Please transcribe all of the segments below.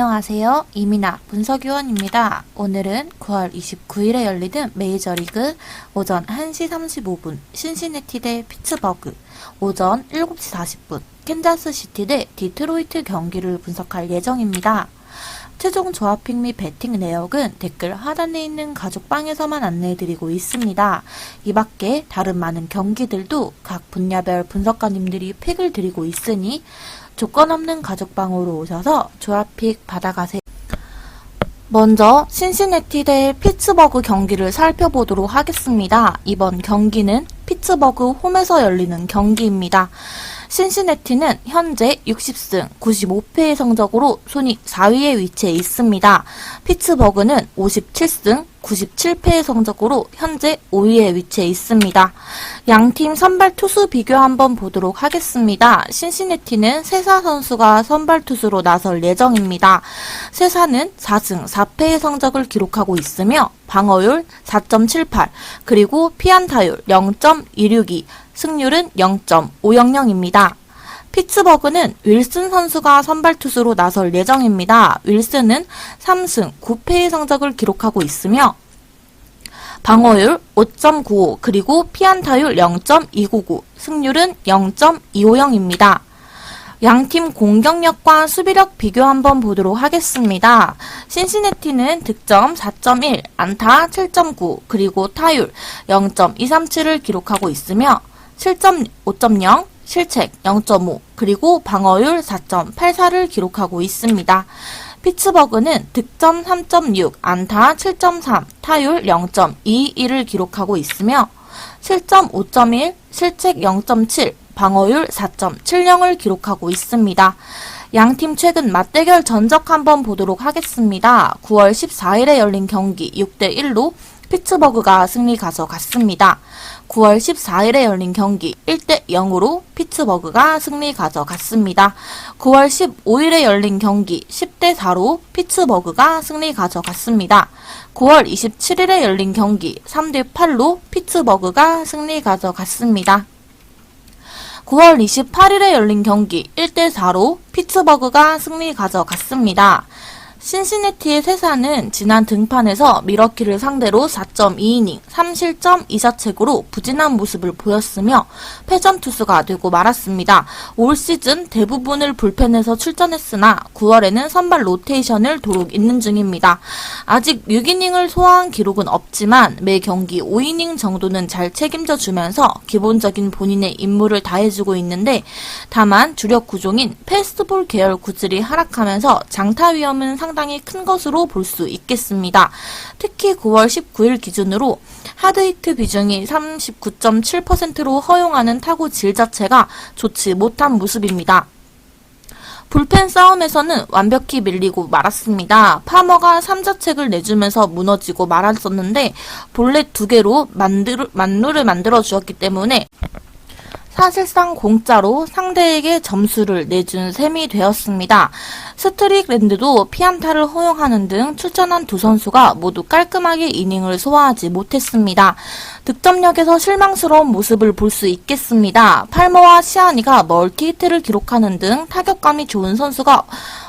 안녕하세요. 이민아 분석위원입니다. 오늘은 9월 29일에 열리는 메이저리그 오전 1시 35분 신시내티 대 피츠버그, 오전 7시 40분 캔자스 시티 대 디트로이트 경기를 분석할 예정입니다. 최종 조합픽 및 배팅 내역은 댓글 하단에 있는 가족방에서만 안내해드리고 있습니다. 이 밖에 다른 많은 경기들도 각 분야별 분석가님들이 픽을 드리고 있으니 조건 없는 가족방으로 오셔서 조합픽 받아가세요. 먼저 신시내티 대 피츠버그 경기를 살펴보도록 하겠습니다. 이번 경기는 피츠버그 홈에서 열리는 경기입니다. 신시내티는 현재 60승 95패의 성적으로 순위 4위에 위치해 있습니다. 피츠버그는 57승 97패의 성적으로 현재 5위에 위치해 있습니다. 양팀 선발 투수 비교 한번 보도록 하겠습니다. 신시내티는 세사 선수가 선발 투수로 나설 예정입니다. 세사는 4승 4패의 성적을 기록하고 있으며 방어율 4.78 그리고 피안타율 0.162 승률은 0.500입니다. 피츠버그는 윌슨 선수가 선발 투수로 나설 예정입니다. 윌슨은 3승 9패의 성적을 기록하고 있으며 방어율 5.95 그리고 피안타율 0.299 승률은 0.250입니다. 양팀 공격력과 수비력 비교 한번 보도록 하겠습니다. 신시내티는 득점 4.1, 안타 7.9, 그리고 타율 0.237을 기록하고 있으며 실점 5.0, 실책 0.5, 그리고 방어율 4.84를 기록하고 있습니다. 피츠버그는 득점 3.6, 안타 7.3, 타율 0.21을 기록하고 있으며 실점 5.1, 실책 0.7, 방어율 4.70을 기록하고 있습니다. 양팀 최근 맞대결 전적 한번 보도록 하겠습니다. 9월 14일에 열린 경기 6대1로 피츠버그가 승리 가져갔습니다. 9월 14일에 열린 경기 1대 0으로 피츠버그가 승리 가져갔습니다. 9월 15일에 열린 경기 10대 4로 피츠버그가 승리 가져갔습니다. 9월 27일에 열린 경기 3대 8로 피츠버그가 승리 가져갔습니다. 9월 28일에 열린 경기 1대 4로 피츠버그가 승리 가져갔습니다. 신시내티의 세사는 지난 등판에서 미러키를 상대로 4.2이닝 3실점 2자책으로 부진한 모습을 보였으며 패전 투수가 되고 말았습니다. 올 시즌 대부분을 불펜에서 출전했으나 9월에는 선발 로테이션을 도록 있는 중입니다. 아직 6이닝을 소화한 기록은 없지만 매 경기 5이닝 정도는 잘 책임져 주면서 기본적인 본인의 임무를 다해주고 있는데 다만 주력 구종인 패스트볼 계열 구질이 하락하면서 장타 위험은 상 당히 큰 것으로 볼 수 있겠습니다. 특히 9월 19일 기준으로 하드히트 비중이 39.7%로 허용하는 타구 질 자체가 좋지 못한 모습입니다. 불펜 싸움에서는 완벽히 밀리고 말았습니다. 파머가 3자책을 내주면서 무너지고 말았었는데 볼넷 두 개로 만루를 만들어 주었기 때문에 사실상 공짜로 상대에게 점수를 내준 셈이 되었습니다. 스트릭랜드도 피안타를 허용하는 등 출전한 두 선수가 모두 깔끔하게 이닝을 소화하지 못했습니다. 득점력에서 실망스러운 모습을 볼 수 있겠습니다. 팔머와 시아니가 멀티히트를 기록하는 등 타격감이 좋은 선수가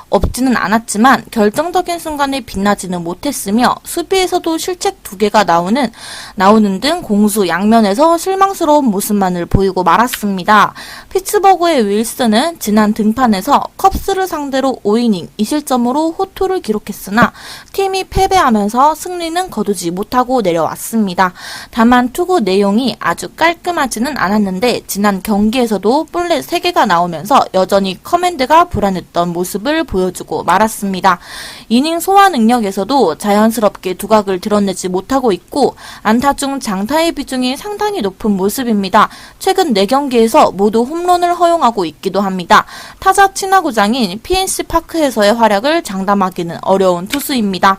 없지는 않았지만 결정적인 순간에 빛나지는 못했으며 수비에서도 실책 두 개가 나오는 나오는 등 공수 양면에서 실망스러운 모습만을 보이고 말았습니다. 피츠버그의 윌슨은 지난 등판에서 컵스를 상대로 5이닝 2실점으로 호투를 기록했으나 팀이 패배하면서 승리는 거두지 못하고 내려왔습니다. 다만 투구 내용이 아주 깔끔하지는 않았는데 지난 경기에서도 볼넷 3개가 나오면서 여전히 커맨드가 불안했던 모습을 보였습니다. 보여주고 말았습니다. 이닝 소화 능력에서도 자연스럽게 두각을 드러내지 못하고 있고 안타 중 장타의 비중이 상당히 높은 모습입니다. 최근 4경기에서 모두 홈런을 허용하고 있기도 합니다. 타자 친화구장인 PNC 파크에서의 활약을 장담하기는 어려운 투수입니다.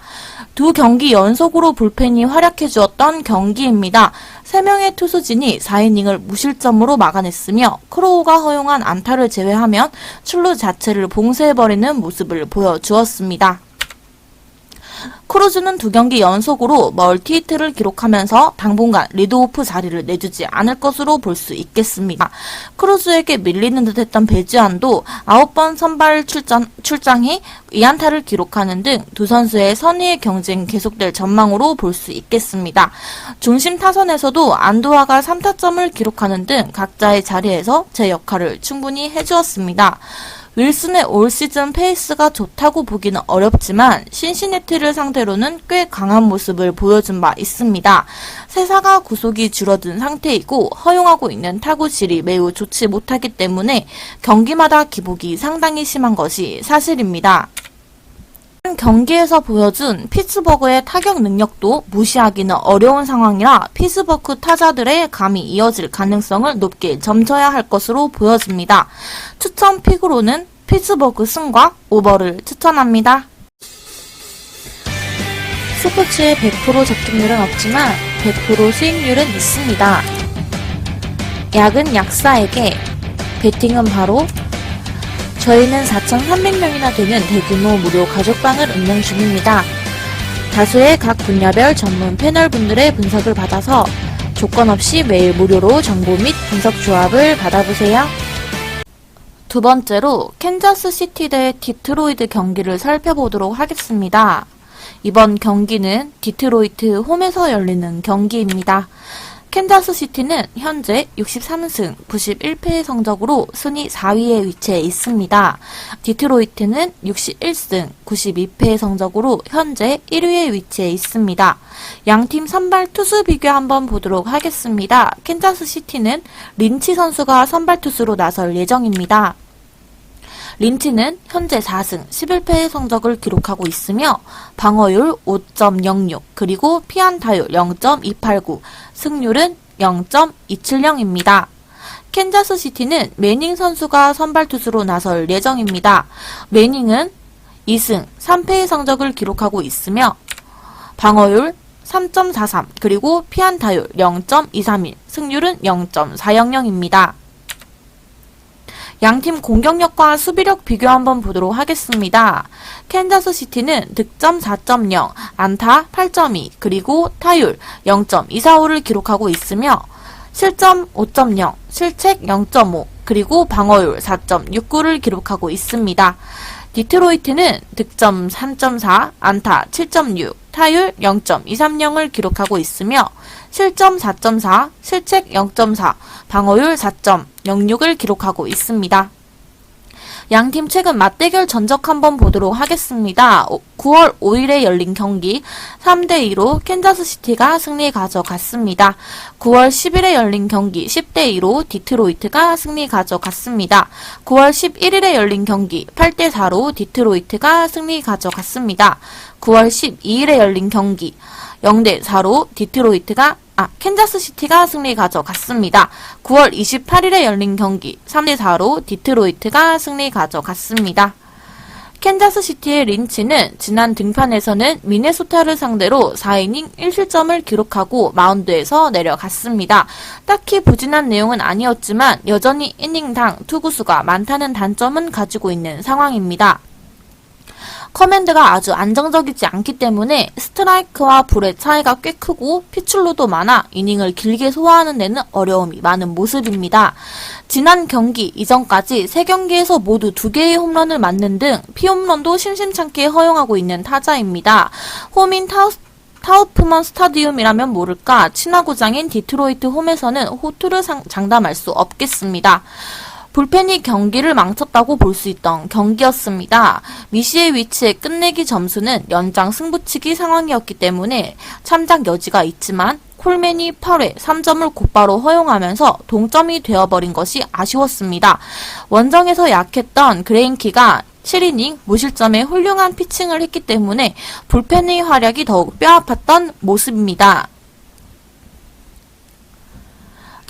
두 경기 연속으로 불펜이 활약해 주었던 경기입니다. 3명의 투수진이 4이닝을 무실점으로 막아냈으며 크로우가 허용한 안타를 제외하면 출루 자체를 봉쇄해버리는 모습을 보여주었습니다. 크루즈는 두 경기 연속으로 멀티히트를 기록하면서 당분간 리드오프 자리를 내주지 않을 것으로 볼 수 있겠습니다. 크루즈에게 밀리는 듯했던 배지환도 9번 선발 출전, 출장해 2안타를 기록하는 등 두 선수의 선의의 경쟁 계속될 전망으로 볼 수 있겠습니다. 중심 타선에서도 안도화가 3타점을 기록하는 등 각자의 자리에서 제 역할을 충분히 해주었습니다. 윌슨의 올 시즌 페이스가 좋다고 보기는 어렵지만 신시내티를 상대로는 꽤 강한 모습을 보여준 바 있습니다. 세사가 구속이 줄어든 상태이고 허용하고 있는 타구질이 매우 좋지 못하기 때문에 경기마다 기복이 상당히 심한 것이 사실입니다. 경기에서 보여준 피츠버그의 타격 능력도 무시하기는 어려운 상황이라 피츠버그 타자들의 감이 이어질 가능성을 높게 점쳐야 할 것으로 보여집니다. 추천 픽으로는 피츠버그 승과 오버를 추천합니다. 스포츠의 100% 적중률은 없지만 100% 수익률은 있습니다. 약은 약사에게, 베팅은 바로 저희는 4,300명이나 되는 대규모 무료 가족방을 운영 중입니다. 다수의 각 분야별 전문 패널분들의 분석을 받아서 조건 없이 매일 무료로 정보 및 분석 조합을 받아보세요. 두 번째로 캔자스 시티 대 디트로이드 경기를 살펴보도록 하겠습니다. 이번 경기는 디트로이트 홈에서 열리는 경기입니다. 캔자스 시티는 현재 63승 91패의 성적으로 순위 4위에 위치해 있습니다. 디트로이트는 61승 92패의 성적으로 현재 1위에 위치해 있습니다. 양팀 선발 투수 비교 한번 보도록 하겠습니다. 캔자스 시티는 린치 선수가 선발 투수로 나설 예정입니다. 린치는 현재 4승 11패의 성적을 기록하고 있으며 방어율 5.06 그리고 피안타율 0.289 승률은 0.270입니다. 캔자스 시티는 매닝 선수가 선발 투수로 나설 예정입니다. 매닝은 2승 3패의 성적을 기록하고 있으며 방어율 3.43 그리고 피안타율 0.231 승률은 0.400입니다. 양팀 공격력과 수비력 비교 한번 보도록 하겠습니다. 캔자스 시티는 득점 4.0, 안타 8.2, 그리고 타율 0.245를 기록하고 있으며 실점 5.0, 실책 0.5, 그리고 방어율 4.69를 기록하고 있습니다. 디트로이트는 득점 3.4, 안타 7.6, 타율 0.230을 기록하고 있으며 실점 4.4, 실책 0.4, 방어율 4.06을 기록하고 있습니다. 양팀 최근 맞대결 전적 한번 보도록 하겠습니다. 9월 5일에 열린 경기 3대2로 캔자스시티가 승리 가져갔습니다. 9월 10일에 열린 경기 10대2로 디트로이트가 승리 가져갔습니다. 9월 11일에 열린 경기 8대4로 디트로이트가 승리 가져갔습니다. 9월 12일에 열린 경기 0대4로 디트로이트가 아, 캔자스시티가 승리 가져갔습니다. 9월 28일에 열린 경기 3대4로 디트로이트가 승리 가져갔습니다. 캔자스시티의 린치는 지난 등판에서는 미네소타를 상대로 4이닝 1실점을 기록하고 마운드에서 내려갔습니다. 딱히 부진한 내용은 아니었지만 여전히 이닝당 투구수가 많다는 단점은 가지고 있는 상황입니다. 커맨드가 아주 안정적이지 않기 때문에 스트라이크와 볼의 차이가 꽤 크고 피출로도 많아 이닝을 길게 소화하는 데는 어려움이 많은 모습입니다. 지난 경기 이전까지 3경기에서 모두 2개의 홈런을 맞는 등 피홈런도 심심찮게 허용하고 있는 타자입니다. 홈인 타우스 타우프먼 스타디움이라면 모를까 친화구장인 디트로이트 홈에서는 호투를 상, 장담할 수 없겠습니다. 불펜이 경기를 망쳤다고 볼 수 있던 경기였습니다. 미시의 위치에 끝내기 점수는 연장 승부치기 상황이었기 때문에 참작 여지가 있지만 콜맨이 8회 3점을 곧바로 허용하면서 동점이 되어버린 것이 아쉬웠습니다. 원정에서 약했던 그레인키가 7이닝 무실점에 훌륭한 피칭을 했기 때문에 불펜의 활약이 더욱 뼈아팠던 모습입니다.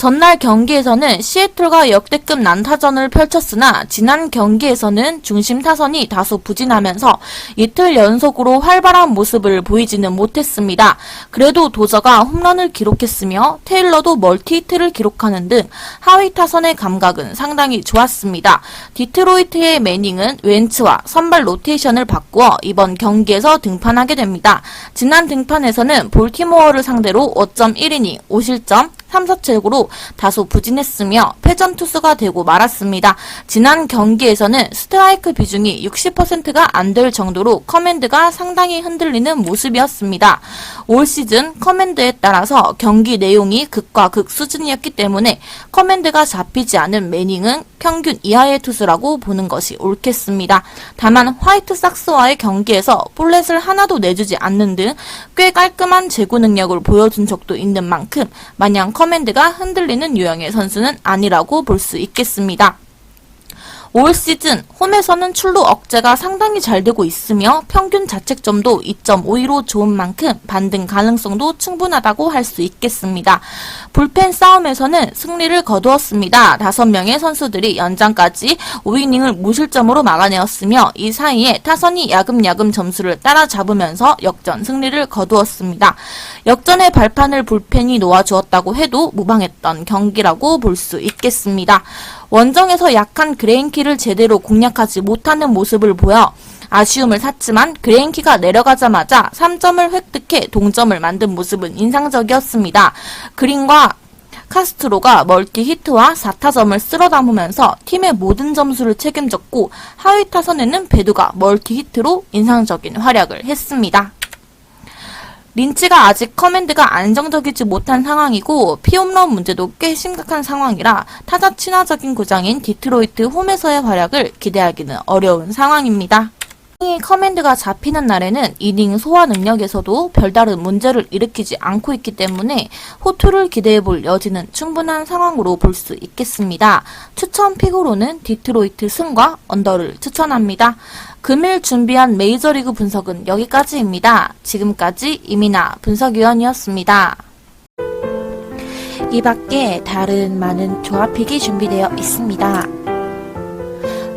전날 경기에서는 시애틀과 역대급 난타전을 펼쳤으나 지난 경기에서는 중심 타선이 다소 부진하면서 이틀 연속으로 활발한 모습을 보이지는 못했습니다. 그래도 도저가 홈런을 기록했으며 테일러도 멀티히트를 기록하는 등 하위 타선의 감각은 상당히 좋았습니다. 디트로이트의 매닝은 웬츠와 선발 로테이션을 바꾸어 이번 경기에서 등판하게 됩니다. 지난 등판에서는 볼티모어를 상대로 5.1이닝 5실점 3사책으로 다소 부진했으며 패전 투수가 되고 말았습니다. 지난 경기에서는 스트라이크 비중이 60%가 안 될 정도로 커맨드가 상당히 흔들리는 모습이었습니다. 올 시즌 커맨드에 따라서 경기 내용이 극과 극 수준이었기 때문에 커맨드가 잡히지 않은 매닝은 평균 이하의 투수라고 보는 것이 옳겠습니다. 다만 화이트 삭스와의 경기에서 볼넷을 하나도 내주지 않는 등 꽤 깔끔한 제구 능력을 보여준 적도 있는 만큼 마냥 커맨드가 흔들리는 유형의 선수는 아니라고 볼 수 있겠습니다. 올 시즌 홈에서는 출루 억제가 상당히 잘 되고 있으며 평균 자책점도 2.52로 좋은 만큼 반등 가능성도 충분하다고 할 수 있겠습니다. 불펜 싸움에서는 승리를 거두었습니다. 5명의 선수들이 연장까지 5이닝을 무실점으로 막아내었으며 이 사이에 타선이 야금야금 점수를 따라잡으면서 역전 승리를 거두었습니다. 역전의 발판을 불펜이 놓아주었다고 해도 무방했던 경기라고 볼 수 있겠습니다. 원정에서 약한 그레인키를 제대로 공략하지 못하는 모습을 보여 아쉬움을 샀지만 그레인키가 내려가자마자 3점을 획득해 동점을 만든 모습은 인상적이었습니다. 그린과 카스트로가 멀티 히트와 4타점을 쓸어 담으면서 팀의 모든 점수를 책임졌고 하위 타선에는 베두가 멀티 히트로 인상적인 활약을 했습니다. 린치가 아직 커맨드가 안정적이지 못한 상황이고 피홈런 문제도 꽤 심각한 상황이라 타자 친화적인 구장인 디트로이트 홈에서의 활약을 기대하기는 어려운 상황입니다. 이 커맨드가 잡히는 날에는 이닝 소화 능력에서도 별다른 문제를 일으키지 않고 있기 때문에 호투를 기대해 볼 여지는 충분한 상황으로 볼 수 있겠습니다. 추천 픽으로는 디트로이트 승과 언더를 추천합니다. 금일 준비한 메이저리그 분석은 여기까지입니다. 지금까지 이민아 분석위원이었습니다. 이 밖에 다른 많은 조합픽이 준비되어 있습니다.